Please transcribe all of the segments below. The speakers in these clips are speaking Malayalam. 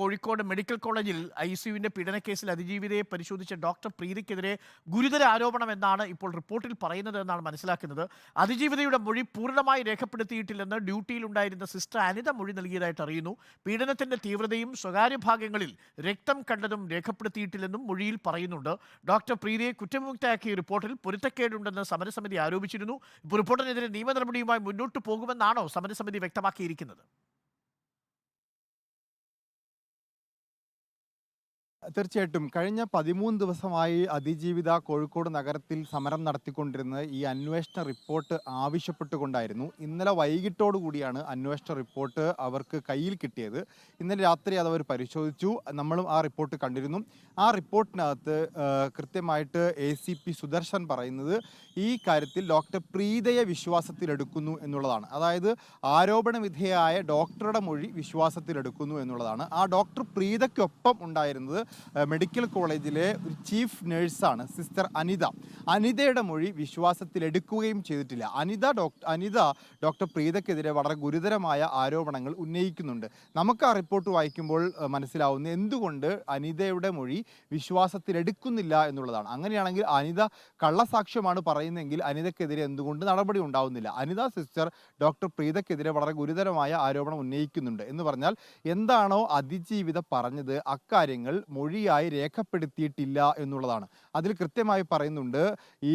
കോഴിക്കോട് മെഡിക്കൽ കോളേജിൽ ഐ സിയുവിന്റെ പീഡനക്കേസിൽ അതിജീവിതയെ പരിശോധിച്ച ഡോക്ടർ പ്രീതിക്കെതിരെ ഗുരുതര ആരോപണം എന്നാണ് ഇപ്പോൾ റിപ്പോർട്ടിൽ പറയുന്നത് എന്നാണ് മനസ്സിലാക്കുന്നത്. അതിജീവിതയുടെ മൊഴി പൂർണമായി രേഖപ്പെടുത്തിയിട്ടില്ലെന്ന് ഡ്യൂട്ടിയിലുണ്ടായിരുന്ന സിസ്റ്റർ അനിത മൊഴി നൽകിയതായിട്ട് അറിയുന്നു. പീഡനത്തിന്റെ തീവ്രതയും സ്വകാര്യ ഭാഗങ്ങളിൽ രക്തം കണ്ടതും രേഖപ്പെടുത്തിയിട്ടില്ലെന്നും മൊഴിയിൽ പറയുന്നുണ്ട്. ഡോക്ടർ പ്രീതിയെ കുറ്റവിമുക്തയാക്കിയ റിപ്പോർട്ടിൽ പൊരുത്തക്കേടുണ്ടെന്ന് സമരസമിതി ആരോപിച്ചിരുന്നു. ഇപ്പോൾ റിപ്പോർട്ടിനെതിരെ നിയമ നടപടിയുമായി മുന്നോട്ട് പോകുമെന്നാണോ സമരസമിതി വ്യക്തമാക്കിയിരിക്കുന്നത്? തീർച്ചയായിട്ടും. കഴിഞ്ഞ പതിമൂന്ന് ദിവസമായി അതിജീവിത കോഴിക്കോട് നഗരത്തിൽ സമരം നടത്തിക്കൊണ്ടിരുന്ന ഈ അന്വേഷണ റിപ്പോർട്ട് ആവശ്യപ്പെട്ടുകൊണ്ടായിരുന്നു. ഇന്നലെ വൈകിട്ടോടുകൂടിയാണ് അന്വേഷണ റിപ്പോർട്ട് അവർക്ക് കയ്യിൽ കിട്ടിയത്. ഇന്നലെ രാത്രി അത് അവർ പരിശോധിച്ചു. നമ്മളും ആ റിപ്പോർട്ട് കണ്ടിരുന്നു. ആ റിപ്പോർട്ടിനകത്ത് കൃത്യമായിട്ട് എ സി പി സുദർശൻ പറയുന്നത് ഈ കാര്യത്തിൽ ഡോക്ടർ പ്രീതയെ വിശ്വാസത്തിലെടുക്കുന്നു എന്നുള്ളതാണ്. അതായത് ആരോപണ വിധേയായ ഡോക്ടറുടെ മൊഴി വിശ്വാസത്തിലെടുക്കുന്നു എന്നുള്ളതാണ്. ആ ഡോക്ടർ പ്രീതയ്ക്കൊപ്പം ഉണ്ടായിരുന്നത് മെഡിക്കൽ കോളേജിലെ ഒരു ചീഫ് നഴ്സാണ് സിസ്റ്റർ അനിത. അനിതയുടെ മൊഴി വിശ്വാസത്തിലെടുക്കുകയും ചെയ്തിട്ടില്ല. അനിത ഡോക്ടർ അനിത ഡോക്ടർ പ്രീതക്കെതിരെ വളരെ ഗുരുതരമായ ആരോപണങ്ങൾ ഉന്നയിക്കുന്നുണ്ട്. നമുക്ക് ആ റിപ്പോർട്ട് വായിക്കുമ്പോൾ മനസ്സിലാവുന്ന എന്തുകൊണ്ട് അനിതയുടെ മൊഴി വിശ്വാസത്തിലെടുക്കുന്നില്ല എന്നുള്ളതാണ്. അങ്ങനെയാണെങ്കിൽ അനിത കള്ളസാക്ഷ്യമാണ് പറയുന്നതെങ്കിൽ അനിതയ്ക്കെതിരെ എന്തുകൊണ്ട് നടപടി ഉണ്ടാവുന്നില്ല? അനിത സിസ്റ്റർ ഡോക്ടർ പ്രീതക്കെതിരെ വളരെ ഗുരുതരമായ ആരോപണം ഉന്നയിക്കുന്നുണ്ട്. എന്ന് പറഞ്ഞാൽ എന്താണോ അതിജീവിത പറഞ്ഞത് അക്കാര്യങ്ങൾ മൊഴിയായി രേഖപ്പെടുത്തിയിട്ടില്ല എന്നുള്ളതാണ്. അതിൽ കൃത്യമായി പറയുന്നുണ്ട് ഈ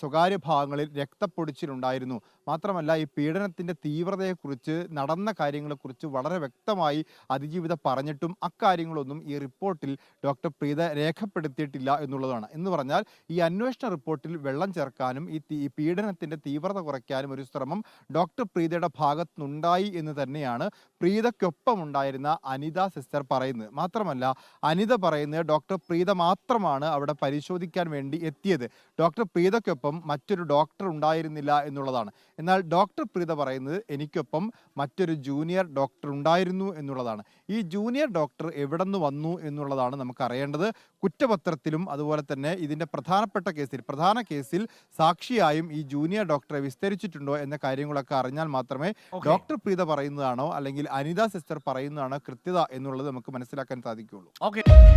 സ്വകാര്യ ഭാഗങ്ങളിൽ രക്തപ്പൊടിച്ചിലുണ്ടായിരുന്നു. മാത്രമല്ല ഈ പീഡനത്തിന്റെ തീവ്രതയെക്കുറിച്ച് നടന്ന കാര്യങ്ങളെക്കുറിച്ച് വളരെ വ്യക്തമായി അതിജീവിത പറഞ്ഞിട്ടും അക്കാര്യങ്ങളൊന്നും ഈ റിപ്പോർട്ടിൽ ഡോക്ടർ പ്രീത രേഖപ്പെടുത്തിയിട്ടില്ല എന്നുള്ളതാണ്. എന്ന് പറഞ്ഞാൽ ഈ അന്വേഷണ റിപ്പോർട്ടിൽ വെള്ളം ചേർക്കാനും ഈ പീഡനത്തിന്റെ തീവ്രത കുറയ്ക്കാനും ഒരു ശ്രമം ഡോക്ടർ പ്രീതയുടെ ഭാഗത്തുനിന്നുണ്ടായി എന്ന് തന്നെയാണ് പ്രീതയ്ക്കൊപ്പം ഉണ്ടായിരുന്ന അനിത സിസ്റ്റർ പറയുന്നത്. മാത്രമല്ല അനിത പറയുന്നത് ഡോക്ടർ പ്രീത മാത്രമാണ് അവിടെ പരിശോധിക്കാൻ വേണ്ടി എത്തിയത്. ഡോക്ടർ പ്രീതയ്ക്കൊപ്പം മറ്റൊരു ഡോക്ടർ ഉണ്ടായിരുന്നില്ല എന്നുള്ളതാണ്. എന്നാൽ ഡോക്ടർ പ്രീത പറയുന്നത് എനിക്കൊപ്പം മറ്റൊരു ജൂനിയർ ഡോക്ടർ ഉണ്ടായിരുന്നു എന്നുള്ളതാണ്. ഈ ജൂനിയർ ഡോക്ടർ എവിടെ നിന്ന് വന്നു എന്നുള്ളതാണ് നമുക്ക് അറിയേണ്ടത് കുറ്റപത്രത്തിലും അതുപോലെ തന്നെ ഇതിന്റെ പ്രധാനപ്പെട്ട കേസിൽ പ്രധാന കേസിൽ സാക്ഷിയായും ഈ ജൂനിയർ ഡോക്ടറെ വിസ്തരിച്ചിട്ടുണ്ടോ എന്ന കാര്യങ്ങളൊക്കെ അറിഞ്ഞാൽ മാത്രമേ ഡോക്ടർ പ്രീത പറയുന്നതാണോ അല്ലെങ്കിൽ അനിത സിസ്റ്റർ പറയുന്നതാണോ കൃത്യത എന്നുള്ളത് നമുക്ക് മനസ്സിലാക്കാൻ സാധിക്കുകയുള്ളൂ. ഓക്കെ.